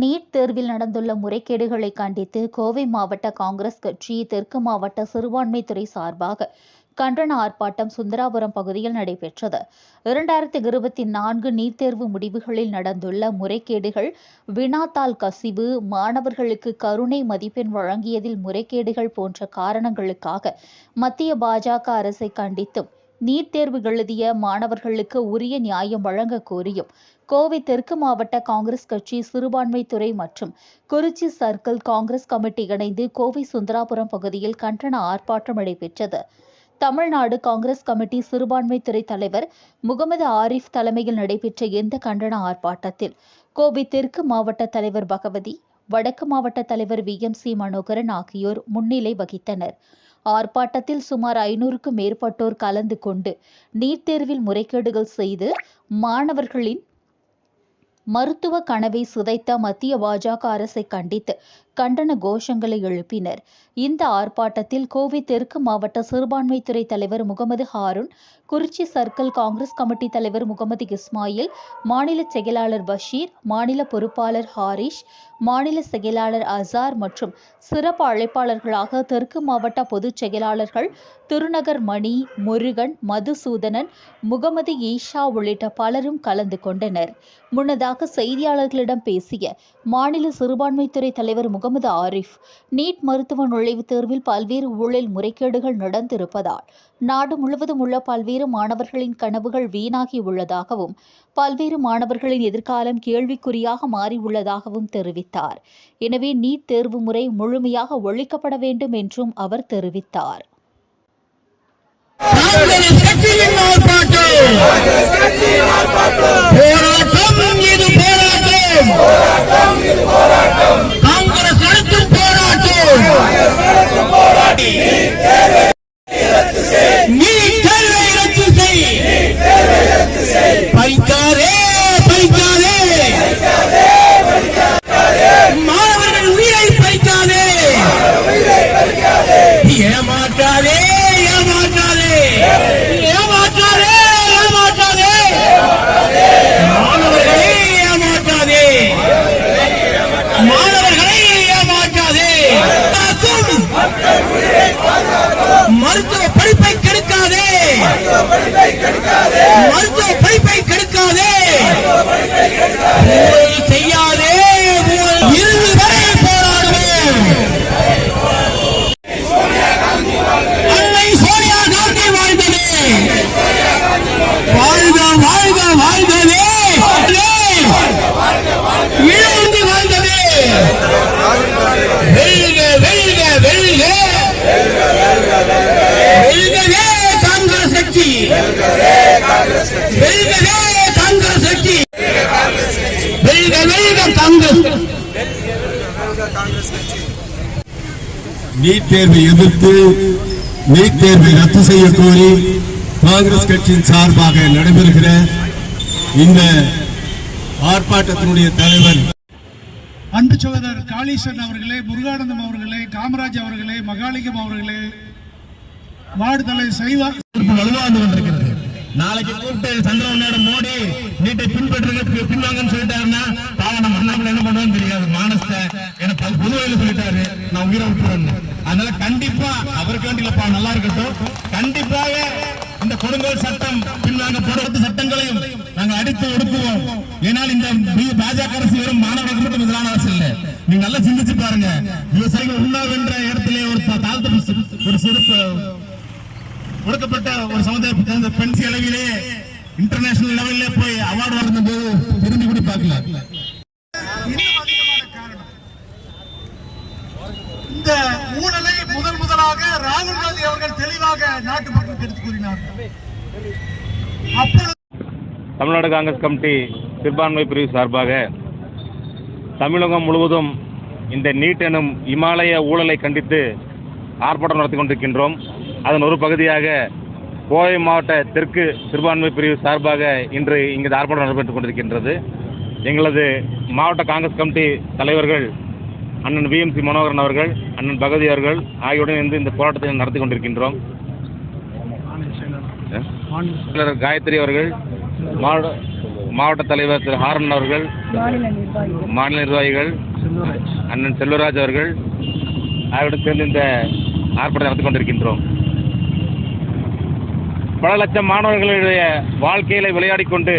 NEET தேர்வில் நடந்துள்ள முறைகேடுகளை கண்டித்து கோவை மாவட்ட காங்கிரஸ் கட்சி தெற்கு மாவட்ட சிறுபான்மைத்துறை சார்பாக கண்டன ஆர்ப்பாட்டம் சுந்தராபுரம் பகுதியில் நடைபெற்றது. இரண்டாயிரத்தி இருபத்தி நான்கு நீட் தேர்வு முடிவுகளில் நடந்துள்ள முறைகேடுகள் வினாத்தால் கசிவு மாணவர்களுக்கு கருணை மதிப்பெண் வழங்கியதில் முறைகேடுகள் போன்ற காரணங்களுக்காக மத்திய பாஜக அரசை கண்டித்தும் நீட் தேர்வு எழுதிய மாணவர்களுக்கு உரிய நியாயம் வழங்க கோரியும். கோவை தெற்கு மாவட்ட காங்கிரஸ் கட்சி சிறுபான்மைத்துறை மற்றும் குறிச்சி சர்க்கிள் காங்கிரஸ் கமிட்டி இணைந்து கோவை சுந்தராபுரம் பகுதியில் கண்டன ஆர்ப்பாட்டம் நடைபெற்றது. தமிழ்நாடு காங்கிரஸ் கமிட்டி சிறுபான்மைத்துறை தலைவர் முகமது ஆரிஃப் தலைமையில் நடைபெற்ற இந்த கண்டன ஆர்ப்பாட்டத்தில் கோவை தெற்கு மாவட்ட தலைவர் பகவதி வடக்கு மாவட்ட தலைவர் வி. எம். சி. மனோகரன் ஆகியோர் முன்னிலை வகித்தனர். ஆர்ப்பாட்டத்தில் சுமார் ஐநூறுக்கும் மேற்பட்டோர் கலந்து கொண்டு நீட் தேர்வில் முறைகேடுகள் செய்து மாணவர்களின் மருத்துவ கனவை சிதைத்த மத்திய பாஜக அரசை கண்டித்து கண்டன கோஷங்களை எழுப்பினர். இந்த ஆர்ப்பாட்டத்தில் கோவை தெற்கு மாவட்ட சிறுபான்மைத்துறை தலைவர் முகமது ஹாரூன் குறிச்சி சர்க்கிள் காங்கிரஸ் கமிட்டி தலைவர் முகமது இஸ்மாயில் மாநில செயலாளர் பஷீர் மாநில பொறுப்பாளர் ஹாரிஷ் மாநில செயலாளர் அசார் மற்றும் சிறப்பு அழைப்பாளர்களாக தெற்கு மாவட்ட பொதுச் செயலாளர்கள் திருநகர் மணி முருகன் மதுசூதனன் முகமது ஈஷா உள்ளிட்ட பலரும் கலந்து கொண்டனர். முன்னதாக செய்தியாளர்களிடம் பேசிய மாநில சிறுபான்மைத்துறை தலைவர் முகமது ஆரிஃப். நீட் மருத்துவ நுழைவுத் தேர்வில் பல்வேறு ஊழல் முறைகேடுகள் நடந்திருப்பதால் நாடு முழுவதும் உள்ள பல்வேறு மாணவர்களின் கனவுகள் வீணாகி உள்ளதாகவும் பல்வேறு மாணவர்களின் எதிர்காலம் கேள்விக்குறியாக மாறியுள்ளதாகவும் தெரிவித்தார். எனவே நீட் தேர்வு முறை முழுமையாக ஒழிக்கப்பட வேண்டும் என்றும் அவர் தெரிவித்தார். கட்சியின் நீட் தேர்வை எதிர்த்து நீட் தேர்வை ரத்து செய்ய கோரி காங்கிரஸ் கட்சியின் சார்பாக நடைபெறுகிற இந்த ஆர்ப்பாட்டத்தினுடைய தலைவர் அன்பு சகோதரர் காளீஸ்வரன் அவர்களே முருகானந்தம் அவர்களே காமராஜ் அவர்களே மகாலிங்கம் அவர்களே வார்டு தலைவர் சைவா வலுவாந்து கொண்டிருக்கிறது. நாளைக்கு கூப்பிட்டு சந்திரபாபு மோடி நீட்டை பின்பற்ற பின்வாங்கன்னு சொல்லிட்டாரு சொல்லிட்டாரு. நான் உயிரை விட்டுறேன்னு. அதனால கண்டிப்பா அவருக்கு வேண்டியப்பா நல்லா இருக்கட்டும். கண்டிப்பாக இந்த கொடுங்கோல் சட்டம் பின்வாங்க போடுறது சட்டங்களையும் நாங்கள் அடித்து ஒடுக்குவோம். ஏனால் இந்த பாஜக அரசு வெறும் மாணவர்களுக்கு மட்டும் எதிரான அரசு இல்லை. நீங்க நல்லா சிந்திச்சு பாருங்க. விவசாயிகள் உண்ணாவென்ற இடத்துல ஒரு தா- தாழ்த்த ஒரு சிறப்பு ஒடுக்கப்பட்ட ஒரு சமுதாயத்தை சேர்ந்த பெண் அளவிலே இன்டர்நேஷனல் லெவல்ல போய் அவார்டு வாங்கின போது திரும்பி கூட பார்க்கல. இந்த ஊழலை முதல் முதலாக ராகுல் காந்தி அவர்கள் தெளிவாக நாட்டு மக்களுக்கு எடுத்து கூறினார். தமிழ்நாடு காங்கிரஸ் கமிட்டி சிறுபான்மை பிரிவு சார்பாக தமிழகம் முழுவதும் இந்த நீட் எனும் இமாலய ஊழலை கண்டித்து ஆர்ப்பாட்டம் நடத்தி கொண்டிருக்கின்றோம். அதன் ஒரு பகுதியாக கோவை மாவட்ட தெற்கு சிறுபான்மை பிரிவு சார்பாக இன்று இங்கு ஆர்ப்பாட்டம் நடைபெற்றுக் கொண்டிருக்கின்றது. எங்களது மாவட்ட காங்கிரஸ் கமிட்டி தலைவர்கள் அண்ணன் விஎம்சி மனோகரன் அவர்கள் அண்ணன் பகவதி அவர்கள் ஆகியோருடன் இருந்து இந்த போராட்டத்தை நடத்தி கொண்டிருக்கின்றோம். காயத்ரி அவர்கள் மாவட்ட மாவட்ட தலைவர் திரு ஹாரன் அவர்கள் மாநில நிர்வாகிகள். அண்ணன் செல்வராஜ் அவர்கள் அவருடன் சேர்ந்து இந்த ஆர்ப்பாட்டம் நடத்தி கொண்டிருக்கின்றோம். பல லட்சம் மாணவர்களுடைய வாழ்க்கையில விளையாடிக் கொண்டு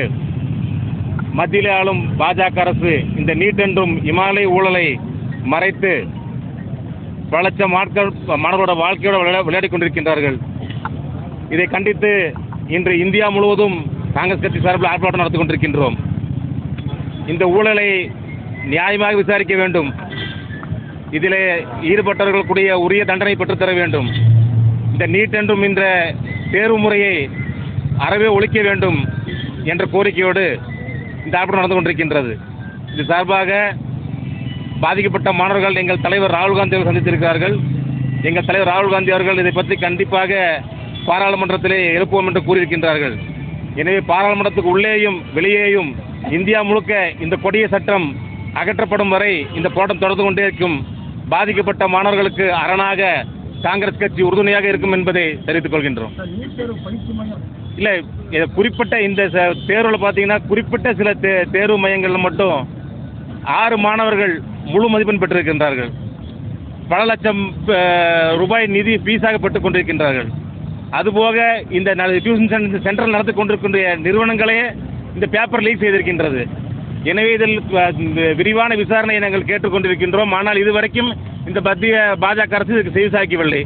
மத்தியிலே ஆளும் பாஜக அரசு இந்த நீட் என்றும் இமாலய ஊழலை மறைத்து பல லட்சம் மாட்கள் மாணவர்களோட வாழ்க்கையோட விளையா- விளையாடிக் கொண்டிருக்கின்றார்கள். இதை கண்டித்து இன்று இந்தியா முழுவதும் காங்கிரஸ் கட்சி சார்பில் ஆர்ப்பாட்டம் நடத்தி கொண்டிருக்கின்றோம். இந்த ஊழலை நியாயமாக விசாரிக்க வேண்டும். இதிலே ஈடுபட்டவர்களுக்குரிய உரிய தண்டனை பெற்றுத்தர வேண்டும். இந்த நீட் என்றும் இந்த தேர்வு முறையை அறவே ஒழிக்க வேண்டும் என்ற கோரிக்கையோடு இந்த ஆர்ப்பாட்டம் நடந்து கொண்டிருக்கின்றது. இது சார்பாக பாதிக்கப்பட்ட மாணவர்கள் எங்கள் தலைவர் ராகுல் காந்தி அவர்கள் சந்தித்திருக்கிறார்கள். எங்கள் தலைவர் ராகுல் காந்தி அவர்கள் இதை பற்றி கண்டிப்பாக பாராளுமன்றத்திலே எழுப்புவோம் என்று கூறியிருக்கின்றார்கள். எனவே பாராளுமன்றத்துக்கு உள்ளேயும் வெளியேயும் இந்தியா முழுக்க இந்த கொடிய சட்டம் அகற்றப்படும் வரை இந்த போராட்டம் தொடர்ந்து கொண்டே இருக்கும். பாதிக்கப்பட்ட மாணவர்களுக்கு அரணாக காங்கிரஸ் கட்சி உறுதுணையாக இருக்கும் என்பதை தெரிவித்துக் கொள்கின்றோம். இல்லை இது குறிப்பிட்ட இந்த தேர்வுல பார்த்தீங்கன்னா குறிப்பிட்ட சில தே தேர்வு மையங்களில் மட்டும் ஆறு மாணவர்கள் முழு மதிப்பெண் பெற்றிருக்கின்றார்கள். பல லட்சம் ரூபாய் நிதி ஃபீஸாக பெற்றுக் கொண்டிருக்கின்றார்கள். அதுபோக இந்த டியூஷன் சென்டர் சென்டரில் நடத்தி கொண்டிருக்கின்ற நிறுவனங்களே இந்த பேப்பர் லீக் செய்திருக்கின்றது. எனவே இதில் விரிவான விசாரணையை நாங்கள் கேட்டுக்கொண்டிருக்கின்றோம். ஆனால் இதுவரைக்கும் இந்த மத்திய பாஜக அரசு இதுக்கு செவி சாய்க்கவில்லை.